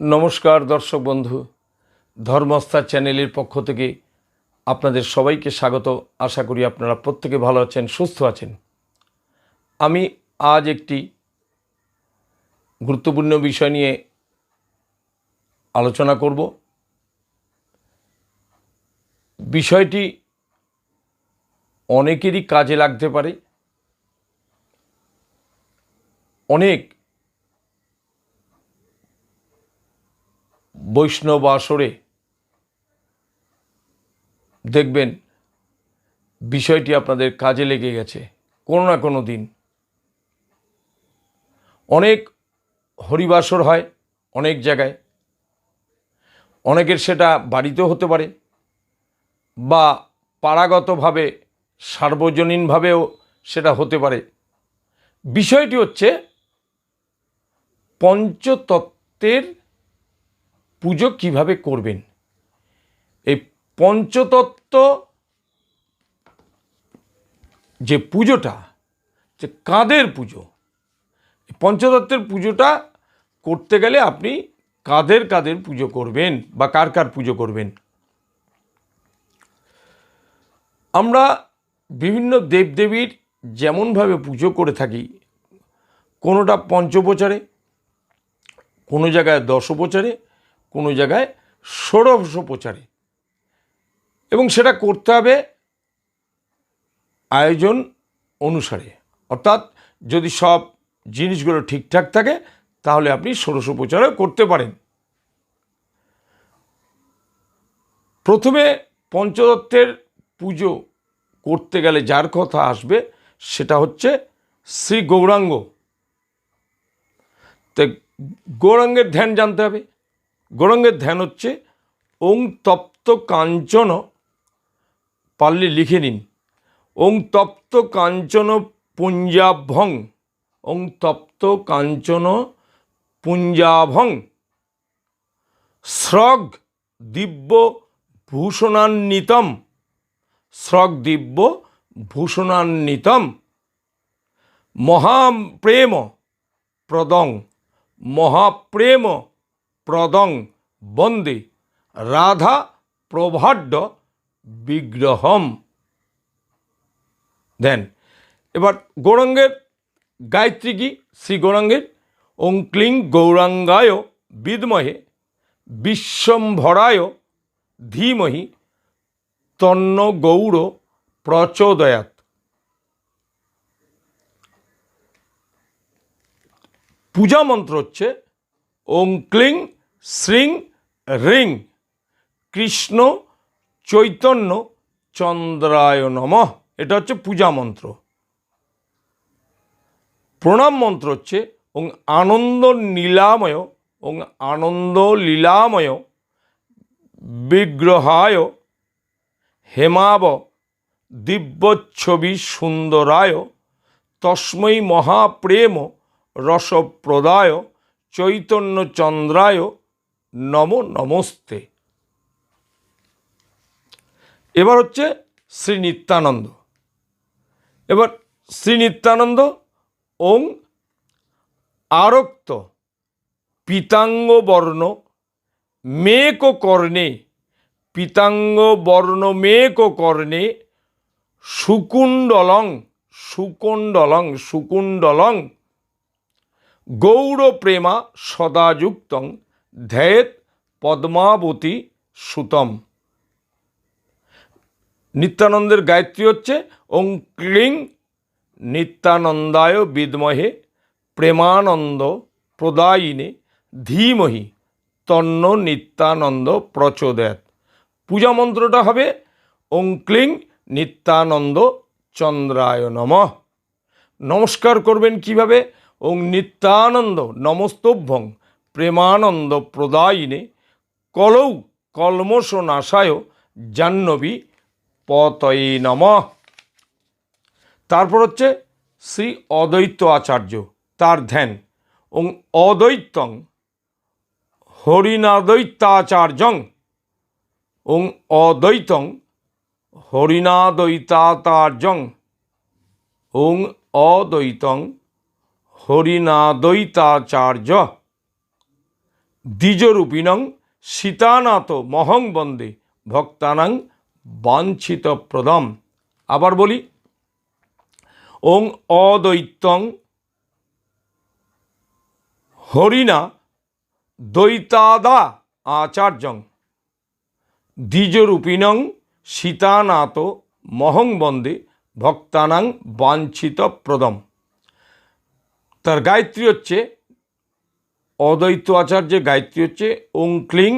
নমস্কার, দর্শক বন্ধু। ধর্মস্থা চ্যানেলের পক্ষ থেকে আপনাদের সবাইকে স্বাগত। আশা করি আপনারা প্রত্যেকে ভালো আছেন, সুস্থ আছেন। আমি আজ একটি গুরুত্বপূর্ণ বিষয় নিয়ে আলোচনা করব। বিষয়টি অনেকেরই কাজে লাগতে পারে। অনেক বৈষ্ণব আসরে দেখবেন বিষয়টি আপনাদের কাজে লেগে গেছে, কোনো না কোনো দিন। অনেক হরিবাসর হয় অনেক জায়গায়। অনেকের সেটা বাড়িতেও হতে পারে বা পাড়াগতভাবে, সার্বজনীনভাবেও সেটা হতে পারে। বিষয়টি হচ্ছে পঞ্চতত্ত্বের পুজো কীভাবে করবেন? এই পঞ্চতত্ত্ব যে পুজোটা, যে কাদের পুজো পঞ্চতত্ত্বের পুজোটা করতে গেলে আপনি কাদের কাদের পুজো করবেন বা কার কার পুজো করবেন? আমরা বিভিন্ন দেবদেবীর যেমনভাবে পুজো করে থাকি, কোনোটা পঞ্চপ্রচারে কোনো জায়গায় দশোপচারে কোনো জায়গায় ষোড়শ প্রচারে এবং সেটা করতে হবে আয়োজন অনুসারে। অর্থাৎ যদি সব জিনিসগুলো ঠিকঠাক থাকে, তাহলে আপনি ষোড়শ প্রচারও করতে পারেন। প্রথমে পঞ্চদত্তের পুজো করতে গেলে যার কথা আসবে, সেটা হচ্ছে শ্রী গৌরাঙ্গ। তো গৌরাঙ্গের ধ্যান জানতে হবে। গৌরাঙ্গের ধ্যান হচ্ছে, ওং তপ্ত কাঞ্চন পারলে লিখে নিন। ওং তপ্ত কাঞ্চন পুঞ্জাভং। ওং তপ্ত কাঞ্চন পুঞ্জাভং। স্রগ দিব্য ভূষণান্বিতম। স্রগ দিব্য ভূষণান্বিতম। মহাপ্রেম প্রদং। মহাপ্রেম প্রদং বন্দে রাধা প্রভাড্য বিগ্রহম। দেন, এবার গৌরাঙ্গের গায়ত্রী কি শ্রী গৌরাঙ্গের ওং গৌরাঙ্গায় বিদ্মহে, বিশ্বম্ভরায় ধীমহি তন্ন গৌর প্রচোদয়াত পূজা মন্ত্র হচ্ছে ওং ক্লিং শ্রিং, রিং। কৃষ্ণ, চৈতন্য, চন্দ্রায় নমঃ। এটা হচ্ছে পূজা মন্ত্র। প্রণাম মন্ত্র হচ্ছে, ওং আনন্দ নীলাময়, ওং আনন্দ লীলাময়, বিগ্রহায়, হেমাব দিব্যচ্ছবি সুন্দরায়, তস্মৈ মহাপ্রেম রসপ্রদায়, চৈতন্য চন্দ্রায় নম নমস্তে। এবার হচ্ছে শ্রী নিত্যানন্দ। এবার শ্রী নিত্যানন্দ ওং আরক্ত পিতাঙ্গ বর্ণ মেক কর্ণে পিতাঙ্গ বর্ণ মেক কর্ণে সুকুণ্ডলং সুকুণ্ডলং সুকুণ্ডলং গৌরপ্রেমা সদাযুক্তং ধ্যায়েত পদ্মাবতী সুতম। নিত্যানন্দের গায়ত্রী হচ্ছে ওং ক্লিং নিত্যানন্দায় বিদ্মহে প্রেমানন্দ প্রদায়িনে ধীমহি তন্ন নিত্যানন্দ প্রচোদয়াত পূজা মন্ত্রটা হবে ওং নিত্যানন্দ চন্দ্রায় নমঃ। নমস্কার করবেন কীভাবে? ওং নিত্যানন্দ নমস্তভ্যং প্রেমানন্দ প্রদায়িনে কলৌ কলমশ নাশায় জাহ্নবী পতয়ে নমঃ। তারপর হচ্ছে শ্রী অদ্বৈত আচার্য, তার ধ্যান। ওং অদ্বৈতং হরিণাদ্বৈতাচার্যং ওং অদ্বৈতং হরিণাদ্বৈতাচার্যং ওং অদ্বৈতং হরিণাদ্বৈতাচার্য দ্বিজরূপিণং সীতানাথ মহং বন্দে ভক্তানাং বাঞ্ছিত প্রদম আবার বলি, ওং অদ্বৈতং হরিণা দ্বৈতাদা আচার্যং দ্বিজরূপিণং সীতানাথ মহং বন্দে ভক্তানাং বাঞ্ছিত প্রদম তার গায়ত্রী হচ্ছে অদ্বৈত আচার্যের গায়ত্রী হচ্ছে ওং ক্লিং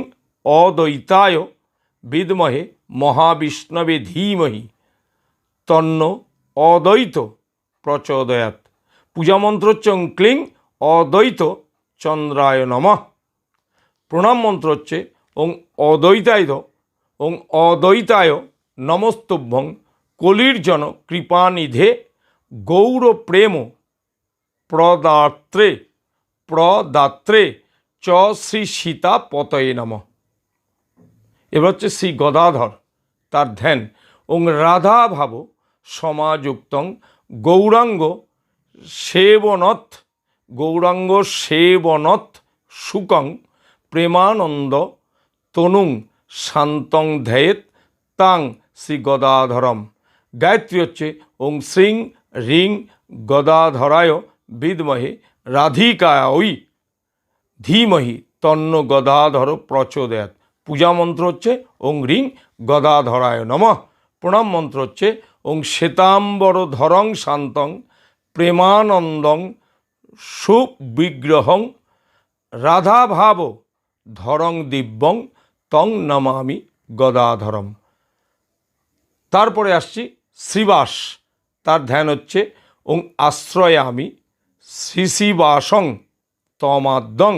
অদ্বৈতায় বিদমহে মহাবিষ্ণবে ধীমহি তন্ন অদ্বৈত প্রচোদয়াত পূজামন্ত্র হচ্ছে ওং ক্লিং অদ্বৈত চন্দ্রায় নমঃ। প্রণাম মন্ত্র হচ্ছে ওং অদ্বৈতায় ওং অদ্বৈতায় নমস্তভ্যং কলির জন কৃপানিধে গৌর প্রেম প্রদাত্রে। প্রদাত্রে চ শ্রী সীতা পতয়ে নম। এবার হচ্ছে শ্রী গদাধর, তার ধ্যান। ওং রাধা ভাব সমাযুক্তং গৌরাঙ্গ সেবনত গৌরাঙ্গ সেবনত সুকং প্রেমানন্দ তনুং শান্তং ধ্যায়েত তাং শ্রী গদাধরম। গায়ত্রী হচ্ছে ওং শ্রীং রিং গদাধরায় বিদমহে রাধিকায় ওই ধীমহি তন্ন গদাধর প্রচোদয়াত পূজা মন্ত্র হচ্ছে ওং রিং গদাধরায় নমঃ। প্রণাম মন্ত্র হচ্ছে ওং শ্বেতাম্বর ধরং শান্তং প্রেমানন্দং সুবিগ্রহং রাধাভাব ধরং দিব্যং তং নমামি গদাধরম। তারপরে আসছি শ্রীবাস। তার ধ্যান হচ্ছে ওং আশ্রয়ামি শ্রীশিবাসং তমাদ্যং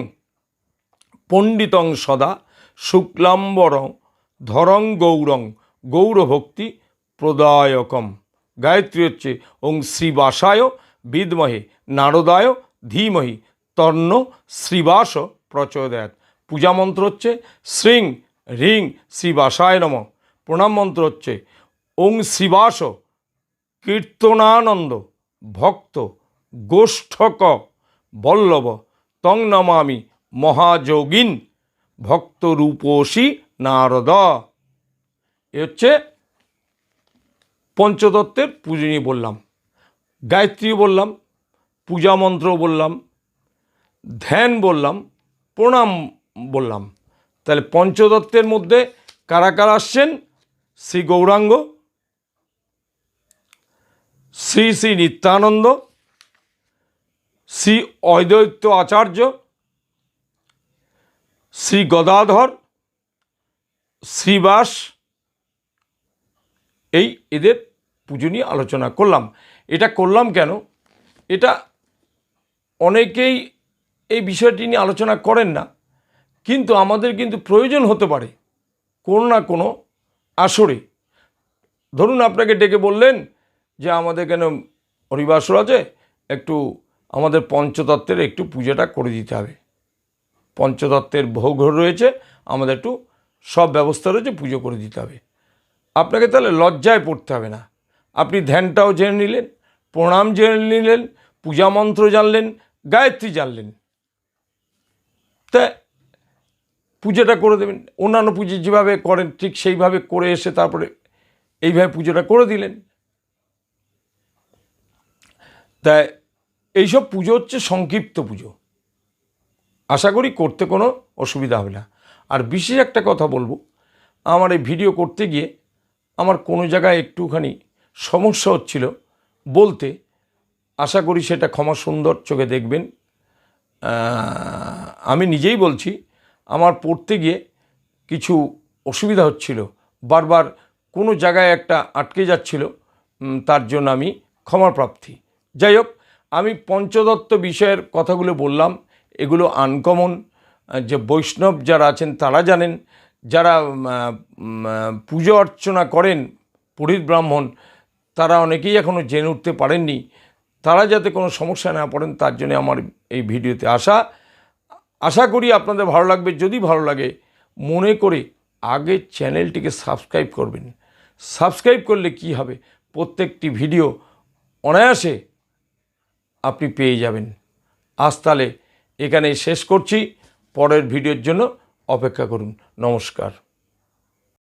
পণ্ডিতং সদা শুক্লাম্বরং ধরং গৌরং গৌরভক্তি প্রদায়কম। গায়ত্রী হচ্ছে ওং শ্রীবাসায় বিদমহে, নারদায় ধীমহি, তর্ণ শ্রীবাস প্রচোদয়াত পূজা মন্ত্র হচ্ছে শ্রীং হ্রিং শ্রীবাসায় নম। প্রণাম মন্ত্র হচ্ছে ওং শ্রীবাস কীর্তনানন্দ ভক্ত গোষ্ঠক বল্লভ তং নমামি মহাযোগিন ভক্তরূপসী নারদ। এ হচ্ছে পঞ্চদত্তের পূজনী বললাম গায়ত্রী বললাম, পূজা মন্ত্র বললাম, ধ্যান বললাম, প্রণাম বললাম। তাহলে পঞ্চদত্তের মধ্যে কারা কারা আসছেন? শ্রী গৌরাঙ্গ, শ্রী শ্রী নিত্যানন্দ শ্রী অদ্বৈত আচার্য, শ্রী গদাধর, শ্রীবাস, এই এদের পুজো নিয়ে আলোচনা করলাম। এটা করলাম কেন? এটা অনেকেই এই বিষয়টি নিয়ে আলোচনা করেন না, কিন্তু আমাদের কিন্তু প্রয়োজন হতে পারে কোনো না কোনো আসরে। ধরুন আপনাকে ডেকে বললেন যে আমাদের কেন হরিবাসর আছে? একটু আমাদের পঞ্চতত্ত্বের একটু পূজাটা করে দিতে হবে। পঞ্চতত্ত্বের ভোগ রয়েছে, আমাদের একটু সব ব্যবস্থা রয়েছে, পুজো করে দিতে হবে। আপনাকে তাহলে লজ্জায় পড়তে হবে না। আপনি ধ্যানটাও জেনে নিলেন, প্রণাম জেনে নিলেন, পূজা মন্ত্র জানলেন, গায়ত্রী জানলেন। তা পুজোটা করে দেবেন। অন্যান্য পুজো যেভাবে করেন, ঠিক সেইভাবে করে এসে তারপরে এইভাবে পুজোটা করে দিলেন। তাই এইসব পুজো হচ্ছে সংক্ষিপ্ত পুজো। আশা করি করতে কোনো অসুবিধা হবে না। আর বিশেষ একটা কথা বলব, আমার এই ভিডিও করতে গিয়ে আমার কোনো জায়গায় একটুখানি সমস্যা হচ্ছিল বলতে, আশা করি সেটা ক্ষমা সুন্দর চোখে দেখবেন। আমি নিজেই বলছি, আমার পড়তে গিয়ে কিছু অসুবিধা হচ্ছিল, বারবার কোনো জায়গায় একটা আটকে যাচ্ছিল তার জন্য আমি ক্ষমা প্রার্থী যাই হোক আমি পঞ্চদত্ত বিষয়ের কথাগুলো বললাম, এগুলো আনকমন যে বৈষ্ণব যারা আছেন তারা জানেন, যারা পুজো অর্চনা করেন পুরোহিত ব্রাহ্মণ, তারা অনেকেই এখনও জেনে উঠতে পারেননি। তারা যাতে কোনো সমস্যা না পড়েন, তার জন্য আমার এই ভিডিওতে আসা। আশা করি আপনাদের ভালো লাগবে। যদি ভালো লাগে, মনে করে আগে চ্যানেলটিকে সাবস্ক্রাইব করবেন। সাবস্ক্রাইব করলে কি হবে? প্রত্যেকটি ভিডিও অনায়াসে আপনি পেয়ে যাবেন। আজ তাহলে এখানে শেষ করছি। পরের ভিডিওর জন্য অপেক্ষা করুন। নমস্কার।